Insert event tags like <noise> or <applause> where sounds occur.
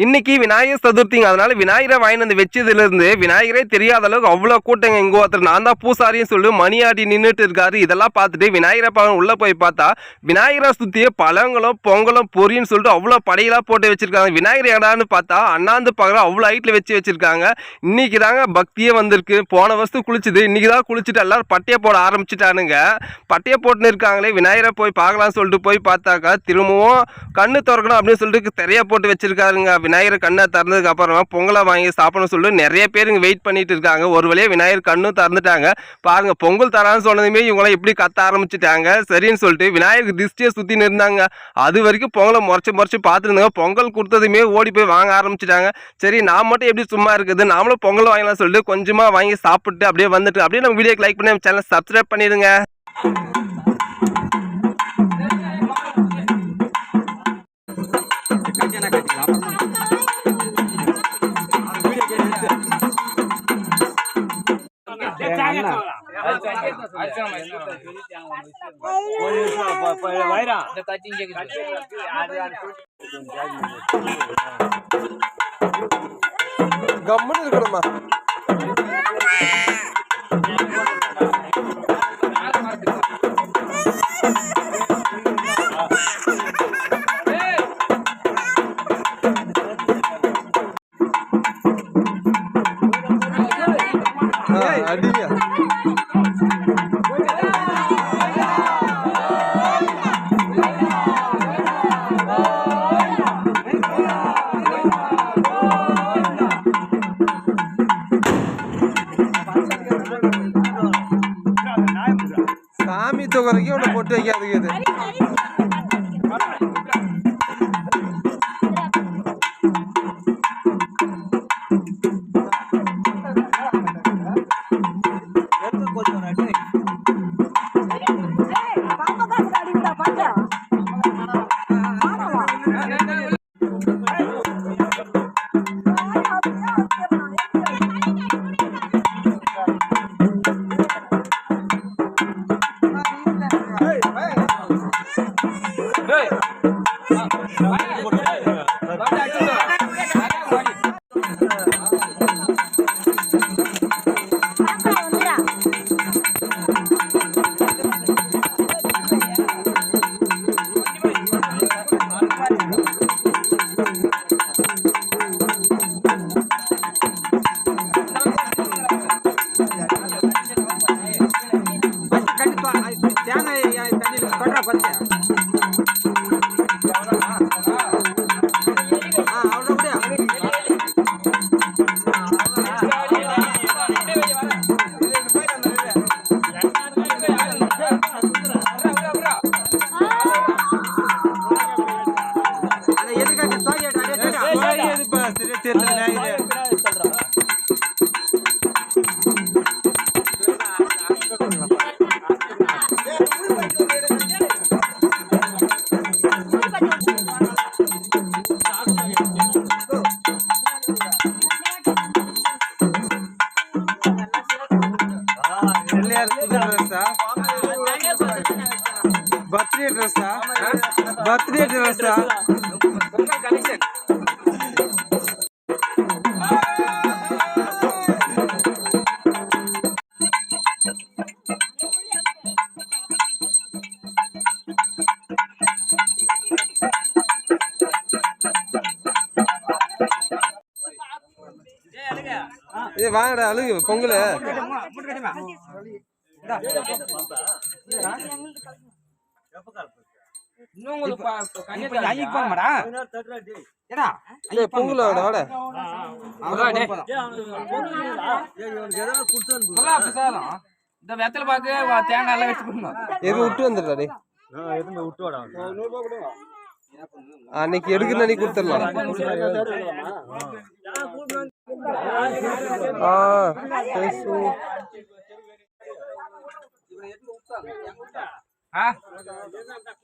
இன்னைக்கு விநாயகர் சதுர்த்திங்க அதனால விநாயகரை வாங்கி வந்து வச்சதுல இருந்து விநாயகரே தெரியாத அளவுக்கு அவ்வளோ கூட்டங்க இங்க ஒருத்தர். நான் தான் பூசாரின்னு சொல்லி மணியாடி நின்றுட்டு இருக்காரு. இதெல்லாம் பார்த்துட்டு விநாயகரை பார்க்க உள்ள போய் பார்த்தா விநாயகரை சுத்தியே பழங்களும் பொங்கலும் பொரியும் சொல்லிட்டு அவ்வளோ படையெல்லாம் போட்டு வச்சிருக்காங்க. விநாயகர் எடான்னு பார்த்தா அண்ணாந்து பார்க்குற அவ்வளோ ஹைட்ல வச்சு வச்சிருக்காங்க. இன்னைக்கு தாங்க பக்தியே வந்திருக்கு. போன வருஷம் குளிச்சுது. இன்னைக்கு தான் குளிச்சுட்டு எல்லாரும் பட்டையை போட ஆரம்பிச்சிட்டானுங்க. பட்டையை போட்டுன்னு இருக்காங்களே விநாயகரை போய் பார்க்கலாம்னு சொல்லிட்டு போய் பார்த்தாக்கா திரும்பவும் கண்ணு திறக்கணும் அப்படின்னு சொல்லிட்டு திரைய போட்டு வச்சிருக்காருங்க. விநாயகர் கண்ணை திறந்ததுக்கு அப்புறமா பொங்கலை வாங்கி சாப்பிடணும்னு சொல்லிட்டு நிறைய பேர் இங்கே வெயிட் பண்ணிட்டு இருக்காங்க. ஒரு வழியாக விநாயகர் கண்ணும் திறந்துட்டாங்க. பாருங்கள் பொங்கல் தரான்னு சொன்னதுமே இவங்களாம் எப்படி கத்த ஆரம்பிச்சிட்டாங்க. சரின்னு சொல்லிட்டு விநாயகர் திருஷ்டியை சுற்றின்னு இருந்தாங்க அது வரைக்கும் பொங்கலை முறைச்சி முறைச்சி பார்த்துருந்தாங்க பொங்கல் கொடுத்ததுமே ஓடி போய் வாங்க ஆரம்பிச்சிட்டாங்க. சரி நான் மட்டும் எப்படி சும்மா இருக்குது? நாமளும் பொங்கல் வாங்கலாம் சொல்லிட்டு கொஞ்சமாக வாங்கி சாப்பிட்டு அப்படியே வந்துட்டு அப்படியே நம்ம வீடியோக்கு லைக் பண்ணி நம்ம சேனல் சப்ஸ்கிரைப் பண்ணிடுங்க. கம்முன்னு இருக்கணுமா சாமி தொகரைக்கும் ஒன்று பொட்டு வைக்காதுக்கு இது பர்த்டே ட்ரெஸ்ஸா Thank <laughs> you. பர்த்டே ட்ரெஸ்ஸா ஏ வாங்கடா அழுகு பொங்கல். வாட வாட இந்த வெத்தலை பாக்கு தேங்காய் எல்லாம் வச்சு கொடுங்க. எது விட்டு அன்னைக்கு எடுக்கணும் அன்னைக்கு கொடுத்துடலாம். ஆ பேசு ஆ